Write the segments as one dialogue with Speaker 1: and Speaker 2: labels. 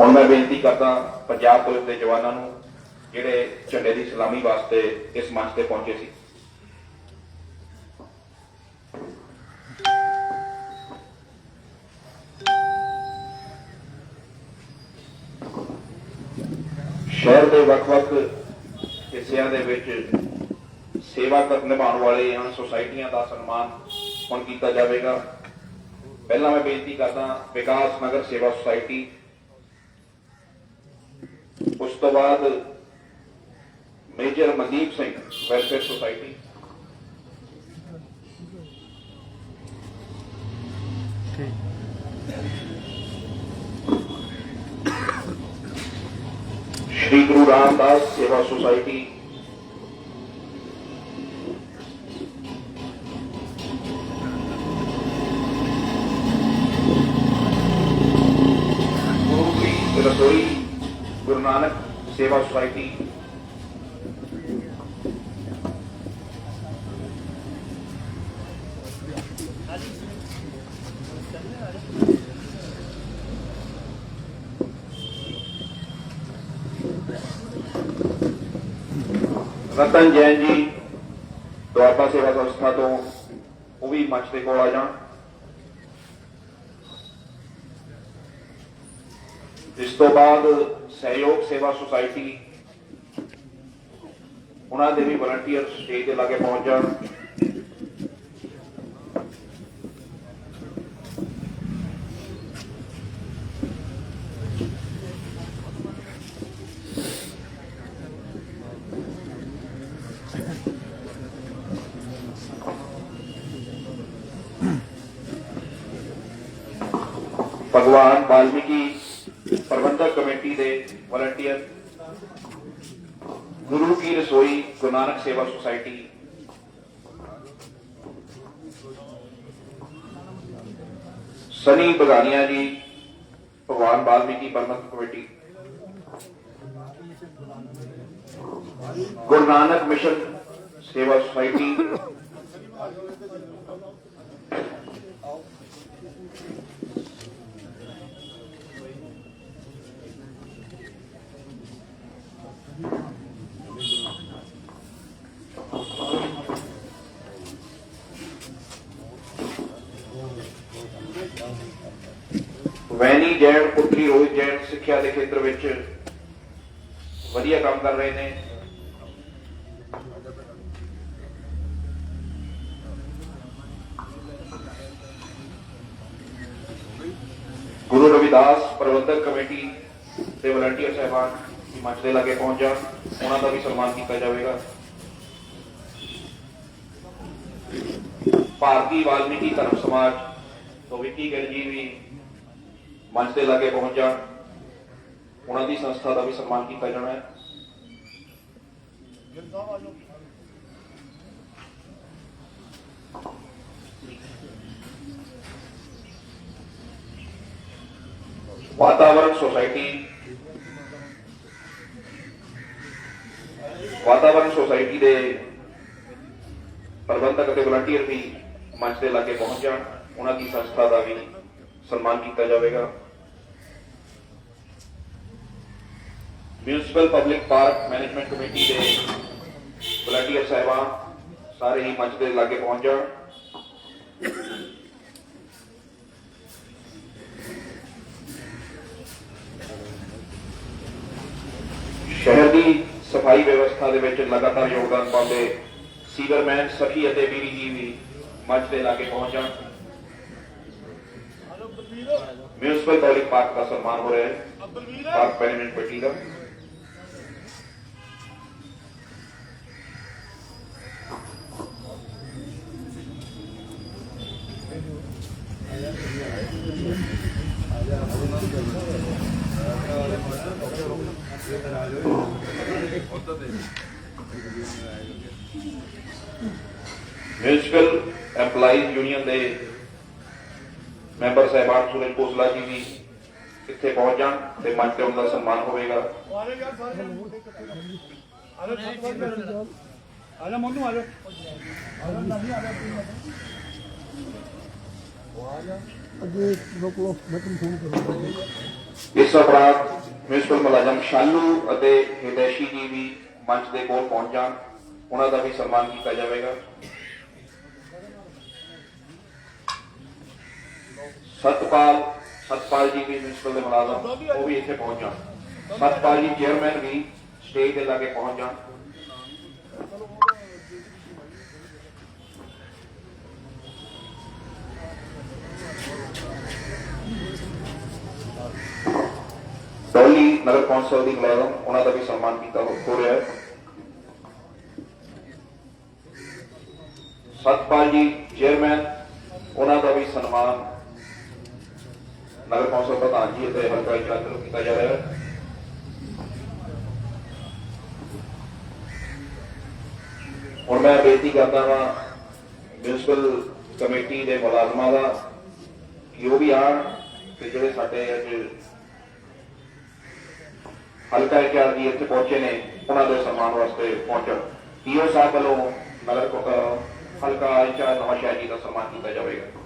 Speaker 1: ਹੁਣ ਮੈਂ ਬੇਨਤੀ ਕਰਦਾ ਪੰਜਾਬ ਪੁਲਿਸ ਦੇ ਜਵਾਨਾਂ ਨੂੰ, ਜਿਹੜੇ ਝੰਡੇ ਦੀ ਸਲਾਮੀ ਵਾਸਤੇ ਇਸ ਮੰਚ ਤੇ ਪਹੁੰਚੇ ਸੀ। ਸ਼ਹਿਰ ਦੇ ਵੱਖ-ਵੱਖ ਹਿੱਸਿਆਂ ਦੇ ਵਿੱਚ ਸੇਵਾ ਨਿਭਾਉਣ ਵਾਲੇ ਹਨ ਸੁਸਾਇਟੀਆਂ ਦਾ ਸਨਮਾਨ ਹੁਣ ਕੀਤਾ ਜਾਵੇਗਾ। ਪਹਿਲਾਂ ਮੈਂ ਬੇਨਤੀ ਕਰਦਾ ਵਿਕਾਸ ਨਗਰ ਸੇਵਾ ਸੁਸਾਇਟੀ ਉਸ ਤੋਂ ਬਾਅਦ major Mandeep Singh welfare society Shri Guru Ramdas Sewa society Guru ਕੀ ਰਸੋਈ ਗੁਰੂ ਨਾਨਕ ਸੇਵਾ ਸੁਸਾਇਟੀ। ਰਤਨ ਜੈਨ ਜੀ, ਦੁਆਬਾ ਸੇਵਾ ਸੰਸਥਾ ਤੋਂ, ਉਹ ਵੀ ਮੰਚ ਦੇ ਕੋਲ ਆ ਜਾਣ। ਤੋਂ ਬਾਅਦ ਸਹਿਯੋਗ ਸੇਵਾ ਸੁਸਾਇਟੀ ਉਹਨਾਂ ਦੇ ਵੀ ਵਲੰਟੀਅਰ ਸਟੇਜ ਦੇ ਲਾਗੇ ਪਹੁੰਚ ਜਾਣ। ਭਗਵਾਨ ਵਾਲਮੀਕੀ ਪ੍ਰਬੰਧਕ ਕਮੇਟੀ ਦੇ volunteer Guru Ki Rasoi, Guru Nanak Sewa society. Sunny Bagania ji, Bhagwan Valmiki Prabandhak committee. Guru Nanak mission Sewa society. Vaini Jain ਪੁੱਤਰੀ ਰੋਹਿਤ ਜੈਨ ਸਿੱਖਿਆ ਦੇ ਖੇਤਰ ਵਿੱਚ ਵਧੀਆ ਕੰਮ ਕਰ ਰਹੇ ਨੇ। ਗੁਰੂ ਰਵਿਦਾਸ ਪ੍ਰਬੰਧਕ ਕਮੇਟੀ ਦੇ ਵਲੰਟੀਅਰ ਸਹਿਬਾਨ ਦੀ ਮੰਚ ਦੇ ਲਾਗੇ ਪਹੁੰਚ ਜਾਣ ਉਹਨਾਂ ਦਾ ਵੀ ਸਨਮਾਨ ਕੀਤਾ ਜਾਵੇਗਾ। ਭਾਰਤੀ ਵਾਲਮੀਕੀ ਧਰਮ ਸਮਾਜ, ਤੋਂ ਵਿੱਕੀ ਗਿੱਲ ਜੀ ਵੀ ਮੰਚ ਦੇ ਲਾਗੇ ਪਹੁੰਚ ਜਾਣ। ਉਹਨਾਂ ਦੀ ਸੰਸਥਾ ਦਾ ਵੀ ਸਨਮਾਨ ਕੀਤਾ ਜਾਣਾ ਹੈ। ਵਾਤਾਵਰਣ ਸੁਸਾਇਟੀ। ਵਾਤਾਵਰਣ ਸੁਸਾਇਟੀ ਦੇ ਪ੍ਰਬੰਧਕ ਅਤੇ ਵਲੰਟੀਅਰ ਵੀ ਮੰਚ ਦੇ ਲਾਗੇ ਪਹੁੰਚ ਜਾਣ। ਉਹਨਾਂ ਦੀ ਸੰਸਥਾ ਦਾ ਵੀ ਸਨਮਾਨ ਕੀਤਾ ਜਾਵੇਗਾ। Municipal public park management committee ਦੇ ਵਲੰਟੀਅਰ ਸਾਹਿਬਾਨ ਸਾਰੇ ਹੀ ਮੰਚ ਦੇ ਲਾਗੇ ਪਹੁੰਚ ਜਾਣ। ਸ਼ਹਿਰ ਦੀ ਸਫ਼ਾਈ ਵਿਵਸਥਾ ਦੇ ਵਿੱਚ ਲਗਾਤਾਰ ਯੋਗਦਾਨ ਪਾਉਂਦੇ ਸੀਵਰਮੈਨ ਸਖੀ ਅਤੇ ਵੀਰੀ ਜੀ ਵੀ ਮੰਚ ਦੇ ਲਾਗੇ ਪਹੁੰਚ ਜਾਣ। ਮਿਊਨਿਸਪਲ ਪਬਲਿਕ ਪਾਰਕ ਦਾ ਸਨਮਾਨ ਹੋ ਰਿਹਾ ਹੈ ਪਾਰਕ ਮੈਨੇਜਮੈਂਟ ਕਮੇਟੀ ਦਾ ਮਿਊਨਿਸਪਲ EMPLOYEES ਯੂਨੀਅਨ ਦੇ ਮੈਂਬਰ ਸਾਹਿਬਾਨ ਸੁਨੀਲ ਕੋਸਲਾ ਜੀ ਵੀ ਇੱਥੇ ਪਹੁੰਚ ਜਾਣ ਤੇ ਮੰਚ ਤੇ ਉਹਨਾਂ ਦਾ ਸਨਮਾਨ ਹੋਵੇਗਾ।
Speaker 2: ਆਜਾ ਮੋਨੂ ਆਜਾ ਆਜਾ ਨਹੀਂ ਆਜਾ ਅੱਗੇ ਲੋਕ ਲੋਕ ਮੈਂ ਤੁਹਾਨੂੰ ਫੋਨ ਕਰੂੰਗਾ
Speaker 1: ਇਸ ਉਪਰੰਤ ਮਿਊਨਿਸਪਲ ਮੁਲਾਜ਼ਮ ਸ਼ਾਲੂ ਅਤੇ ਹਿਦੈਸ਼ੀ ਜੀ ਵੀ ਮੰਚ ਦੇ ਕੋਲ ਪਹੁੰਚ ਜਾਣ। ਉਹਨਾਂ ਦਾ ਵੀ ਸਨਮਾਨ ਕੀਤਾ ਜਾਵੇਗਾ। ਸਤਪਾਲ ਸਤਪਾਲ ਜੀ ਵੀ ਮਿਊਨਿਸਪਲ ਦੇ ਮੁਲਾਜ਼ਮ, ਉਹ ਵੀ ਇੱਥੇ ਪਹੁੰਚ ਜਾਣ। ਸਤਪਾਲ ਜੀ ਚੇਅਰਮੈਨ ਵੀ ਸਟੇਜ ਦੇ ਲਾਗੇ ਪਹੁੰਚ ਜਾਣ। ਡੋਲੀ ਨਗਰ ਕੌਂਸਲ ਦੀ ਮੁਲਾਜ਼ਮ, ਉਹਨਾਂ ਦਾ ਵੀ ਸਨਮਾਨ ਕੀਤਾ ਹੋ ਹੋ ਰਿਹਾ ਹੈ। ਸਤਪਾਲ ਜੀ ਚੇਅਰਮੈਨ ਉਹਨਾਂ ਦਾ ਵੀ ਸਨਮਾਨ ਨਗਰ ਕੌਂਸਲ ਪ੍ਰਧਾਨ ਜੀ ਅਤੇ ਹਲਕਾ ਇੰਚਾਰਜ ਨੂੰ ਕੀਤਾ ਜਾ ਰਿਹਾ। ਹੈ ਹੁਣ ਮੈਂ ਬੇਨਤੀ ਕਰਦਾ ਹਾਂ ਮਿਊਨਿਸਪਲ ਕਮੇਟੀ ਦੇ ਮੁਲਾਜ਼ਮਾਂ ਦਾ, ਕਿ ਉਹ ਵੀ ਆਣ ਤੇ ਜਿਹੜੇ ਸਾਡੇ ਅੱਜ ਹਲਕਾ ਇੰਚਾਰਜ ਜੀ ਇੱਥੇ ਪਹੁੰਚੇ ਨੇ, ਉਹਨਾਂ ਦੇ ਸਨਮਾਨ ਵਾਸਤੇ ਪਹੁੰਚਣ। ਪੀਓ ਸਾਹਿਬ ਵੱਲੋਂ ਨਗਰ ਹਲਕਾ ਇੰਚਾਰਜ ਨਵਾਂ ਜੀ ਦਾ ਸਨਮਾਨ ਕੀਤਾ ਜਾਵੇਗਾ।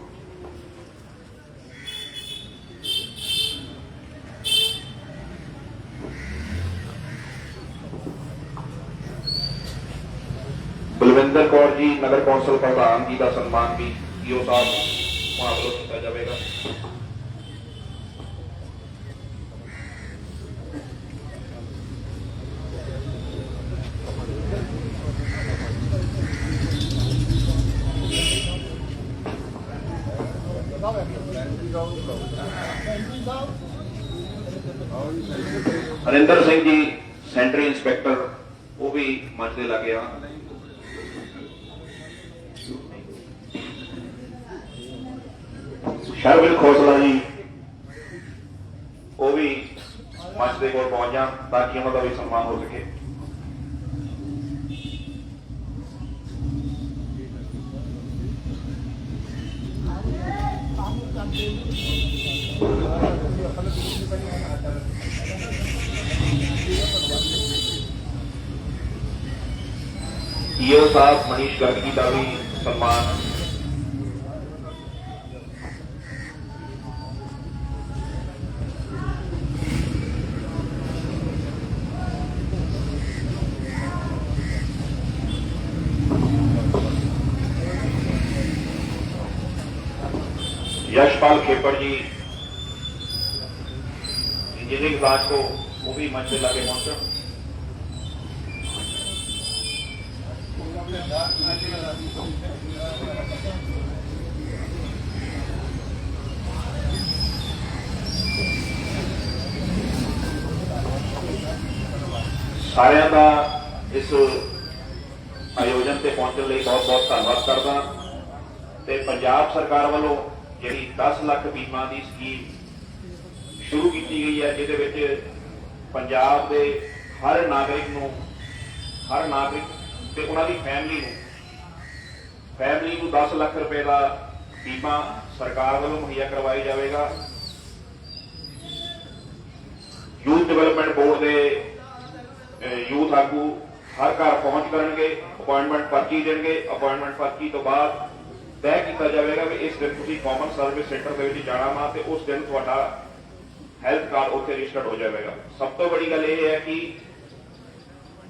Speaker 1: ਬਲਵਿੰਦਰ ਕੌਰ ਜੀ, ਨਗਰ ਕੌਂਸਲ ਪ੍ਰਧਾਨ ਜੀ ਦਾ ਸਨਮਾਨ ਵੀ ਪੀਓ ਸਾਹਿਬ ਉਹਨਾਂ ਵੱਲੋਂ ਕੀਤਾ ਜਾਵੇਗਾ। ਹਰਿੰਦਰ ਸਿੰਘ ਜੀ ਸੈਂਟਰੀ ਇੰਸਪੈਕਟਰ, ਉਹ ਵੀ ਮੰਚ ਦੇ ਲੱਗਿਆ ਆ ਸ਼ਰਵਿਲ ਖੋਸਲਾ ਜੀ। ਉਹ ਵੀ ਮੰਚ ਦੇ ਕੋਲ ਪਹੁੰਚ ਜਾਣ ਤਾਂ ਕਿ ਉਹਨਾਂ ਦਾ ਵੀ ਸਨਮਾਨ ਹੋ ਸਕੇ। ਈਓ ਸਾਹਿਬ ਮਨੀਸ਼ ਗਰਗ ਜੀ ਦਾ ਵੀ ਸਨਮਾਨ यशपाल खेपड़ जी इंजीनियरिंग क्लास को वो भी मंच से लाके पहुंचे ਸਾਰਿਆਂ ਦਾ ਇਸ ਆਯੋਜਨ ਤੇ ਪਹੁੰਚਣ ਲਈ ਬਹੁਤ ਬਹੁਤ ਧੰਨਵਾਦ ਕਰਦਾ ਤੇ ਪੰਜਾਬ ਸਰਕਾਰ ਵੱਲੋਂ ਜਿਹੜੀ 10 ਲੱਖ ਬੀਮਾ ਦੀ ਸਕੀਮ ਸ਼ੁਰੂ ਕੀਤੀ ਗਈ ਹੈ, ਜਿਹਦੇ ਵਿੱਚ ਪੰਜਾਬ ਦੇ ਹਰ ਨਾਗਰਿਕ ਨੂੰ, ਹਰ ਨਾਗਰਿਕ ਤੇ ਉਹਨਾਂ ਦੀ ਫੈਮਿਲੀ ਨੂੰ ਫੈਮਿਲੀ ਨੂੰ 10 ਲੱਖ ਰੁਪਏ ਦਾ ਬੀਮਾ ਸਰਕਾਰ ਵੱਲੋਂ ਮੁਹੱਈਆ ਕਰਵਾਇਆ ਜਾਵੇਗਾ। ਯੂਥ ਡਿਵੈਲਪਮੈਂਟ ਬੋਰਡ ਦੇ ਯੂਥ ਆਗੂ ਹਰ ਘਰ ਪਹੁੰਚ ਕਰਨਗੇ ਅਪਾਇੰਟਮੈਂਟ ਪਰਚੀ ਦੇਣਗੇ ਅਪਾਇੰਟਮੈਂਟ ਪਰਚੀ ਤੋਂ ਬਾਅਦ ਤੈਅ ਕੀਤਾ ਜਾਵੇਗਾ ਵੀ ਇਸ ਦਿਨ ਤੁਸੀਂ ਕਾਮਨ ਸਰਵਿਸ ਸੈਂਟਰ ਦੇ ਵਿੱਚ ਜਾਣਾ ਵਾ ਤੇ ਉਸ ਦਿਨ ਤੁਹਾਡਾ ਹੈਲਥ ਕਾਰਡ ਉੱਥੇ ਰਜਿਸਟਰਡ ਹੋ ਜਾਵੇਗਾ। ਸਭ ਤੋਂ ਵੱਡੀ ਗੱਲ ਇਹ ਹੈ ਕਿ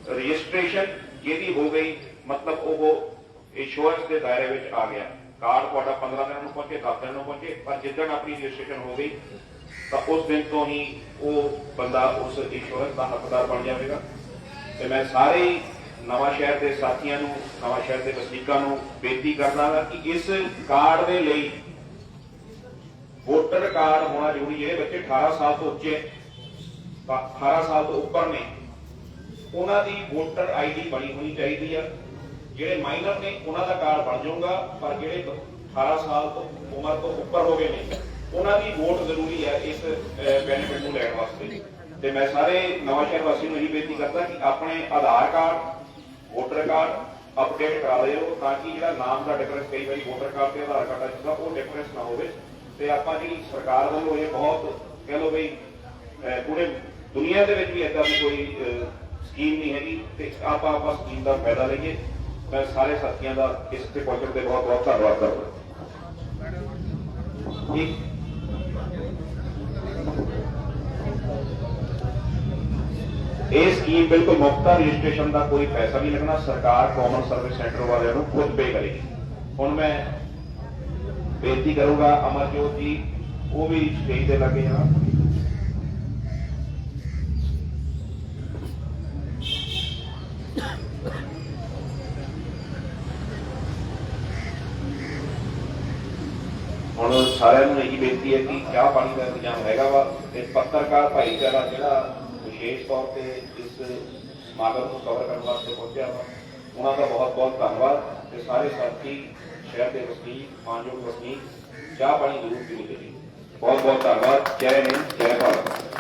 Speaker 1: ਰਜਿਸਟ੍ਰੇਸ਼ਨ ਜਿਹਦੀ ਹੋ ਗਈ, ਮਤਲਬ ਉਹ ਇੰਸ਼ੋਰੈਂਸ ਦੇ ਦਾਇਰੇ ਵਿੱਚ ਆ ਗਿਆ। ਕਾਰਡ ਤੁਹਾਡਾ 15 ਦਿਨ ਨੂੰ ਪਹੁੰਚੇ 10 ਦਿਨ ਨੂੰ ਪਹੁੰਚੇ, ਪਰ ਜਿੱਦਣ ਆਪਣੀ ਰਜਿਸਟ੍ਰੇਸ਼ਨ ਹੋ ਗਈ, ਤਾਂ ਉਸ ਦਿਨ ਤੋਂ ਹੀ ਉਹ ਬੰਦਾ ਉਸ ਇੰਸ਼ੋਰੈਂਸ ਦਾ ਹੱਕਦਾਰ ਬਣ ਜਾਵੇਗਾ। ਤੇ ਮੈਂ ਸਾਰੇ ਨਵਾਂ ਸ਼ਹਿਰ ਦੇ ਸਾਥੀਆਂ ਨੂੰ, ਨਵਾਂ ਸ਼ਹਿਰ ਦੇ ਵਸਨੀਕਾਂ ਨੂੰ ਬੇਨਤੀ ਕਰਦਾ ਹਾਂ ਕਿ ਇਸ ਕਾਰਡ ਦੇ ਲਈ ਵੋਟਰ ਕਾਰਡ ਹੋਣਾ ਜ਼ਰੂਰੀ ਜਿਹੜੇ ਬੱਚੇ 18 ਸਾਲ ਤੋਂ ਉੱਚੇ ਤਾਂ 18 ਸਾਲ ਤੋਂ ਉੱਪਰ ਨੇ, ਉਹਨਾਂ ਦੀ ਵੋਟਰ ਆਈਡੀ ਬਣੀ ਹੋਣੀ ਚਾਹੀਦੀ ਆ। ਜਿਹੜੇ ਮਾਈਨਰ ਨੇ, ਉਹਨਾਂ ਦਾ ਕਾਰਡ ਬਣ ਜਾਊਗਾ, ਪਰ ਜਿਹੜੇ 18 ਸਾਲ ਤੋਂ ਉਮਰ ਤੋਂ ਉੱਪਰ ਹੋ ਗਏ ਨੇ, ਉਹਨਾਂ ਦੀ ਵੋਟ ਜ਼ਰੂਰੀ ਹੈ ਇਸ ਬੈਨੀਫਿਟ ਨੂੰ ਲੈਣ ਵਾਸਤੇ। ਤੇ ਮੈਂ ਸਾਰੇ ਨਵਾਂ ਸ਼ਹਿਰ ਵਾਸੀਆਂ ਨੂੰ ਇਹ ਬੇਨਤੀ ਕਰਦਾ ਕਿ ਆਪਣੇ Aadhaar card voter card update ਕਰਾ ਲਿਓ ਤਾਂ ਕਿ ਜਿਹੜਾ ਨਾਮ ਦਾ ਡਿਫਰੈਂਸ ਕਈ ਵਾਰੀ ਵੋਟਰ ਕਾਰਡ ਤੇ ਆਧਾਰ ਕਾਰਡ ਦਾ ਜਿਹੜਾ ਉਹ ਡਿਫਰੈਂਸ ਨਾ ਹੋਵੇ। ਤੇ ਆਪਾਂ ਜਿਹੜੀ ਸਰਕਾਰ ਵੱਲੋਂ ਇਹ ਬਹੁਤ ਕਹਿ ਲਓ ਵੀ ਪੂਰੇ ਦੁਨੀਆ ਦੇ ਵਿੱਚ ਵੀ ਏਦਾਂ ਦੀ ਕੋਈ ਸਕੀਮ ਨਹੀਂ ਹੈਗੀ ਤੇ ਆਪਾਂ ਆਪਾਂ ਸਕੀਮ ਦਾ ਫਾਇਦਾ ਲਈਏ। ਮੈਂ ਸਾਰੇ ਸਾਥੀਆਂ ਦਾ ਇਸ ਤੇ ਪਹੁੰਚਣ ਤੇ ਬਹੁਤ ਬਹੁਤ ਧੰਨਵਾਦ ਕਰਦਾ। ਇੱਕ ਇਹ ਸਕੀਮ ਬਿਲਕੁਲ ਮੁਫਤ ਹੈ ਰਜਿਸਟ੍ਰੇਸ਼ਨ ਦਾ ਕੋਈ ਪੈਸਾ ਨਹੀਂ ਲੱਗਣਾ, ਸਰਕਾਰ ਕਾਮਨ ਸਰਵਿਸ ਸੈਂਟਰ ਵਾਲਿਆਂ ਨੂੰ ਖੁਦ ਪੇ ਕਰੇਗੀ। ਹੁਣ ਮੈਂ ਬੇਨਤੀ ਕਰੂੰਗਾ ਅਮਰਜੋਤ ਜੀ, ਉਹ ਵੀ ਸਟੇਜ ਤੇ ਲੱਗੇ ਹਾਂ ਹੁਣ ਸਾਰਿਆਂ ਨੂੰ ਇਹੀ ਬੇਨਤੀ ਹੈ ਕਿ ਚਾਹ ਪਾਣੀ ਦਾ ਇੰਤਜ਼ਾਮ ਹੈਗਾ ਵਾ ਤੇ ਪੱਤਰਕਾਰ ਭਾਈਚਾਰਾ ਜਿਹੜਾ ਵਿਸ਼ੇਸ਼ ਤੌਰ ਤੇ ਇਸ ਸਮਾਗਮ ਨੂੰ ਕਵਰ ਕਰਨ ਵਾਸਤੇ ਪਹੁੰਚਿਆ ਵਾ ਉਹਨਾਂ ਦਾ ਬਹੁਤ ਬਹੁਤ ਧੰਨਵਾਦ ਤੇ ਸਾਰੇ ਸਾਥੀ ਸ਼ਹਿਰ ਦੇ ਵਸਨੀਕ ਮਾਨਯੋਗ ਵਸਨੀਕ ਚਾਹ ਪਾਣੀ ਜ਼ਰੂਰ ਪੀਣੀ ਚਾਹੀਦੀ ਬਹੁਤ ਬਹੁਤ ਧੰਨਵਾਦ ਜੈ ਹਿੰਦ ਜੈ ਭਾਰਤ